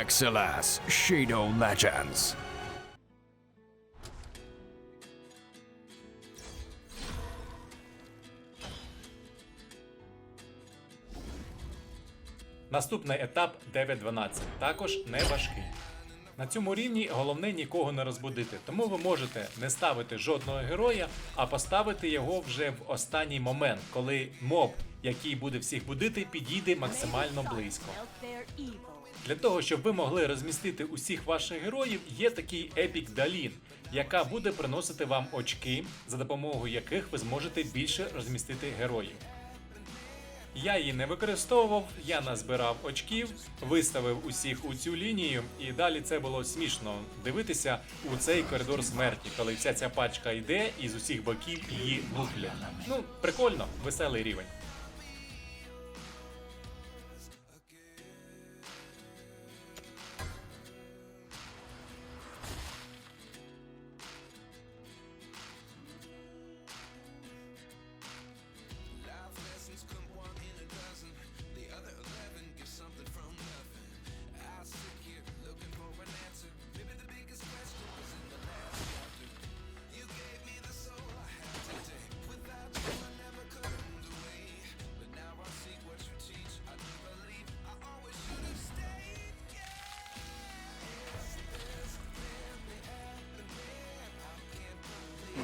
Excelas Shadow Legends. Наступний етап 9-12, також не важкий. На цьому рівні головне нікого не розбудити, тому ви можете не ставити жодного героя, а поставити його вже в останній момент, коли моб, який буде всіх будити, підійде максимально близько. Для того, щоб ви могли розмістити усіх ваших героїв, є такий Epic Dalin, яка буде приносити вам очки, за допомогою яких ви зможете більше розмістити героїв. Я її не використовував, я назбирав очків, виставив усіх у цю лінію, і далі це було смішно дивитися у цей коридор смерті, коли вся ця пачка йде і з усіх боків її луплять. Ну, прикольно, веселий рівень.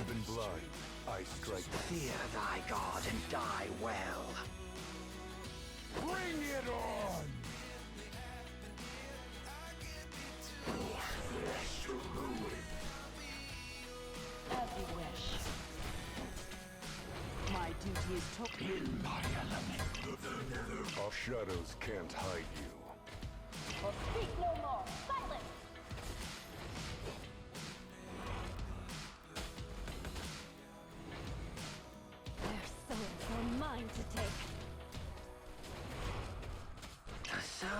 Even blood, I strike. Fear thy god and die well. Bring it on! As you wish. My duty is to In my element. Our shadows can't hide you. speak no more.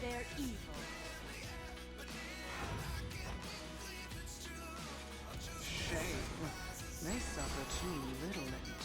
their evil. Shame may suffer too.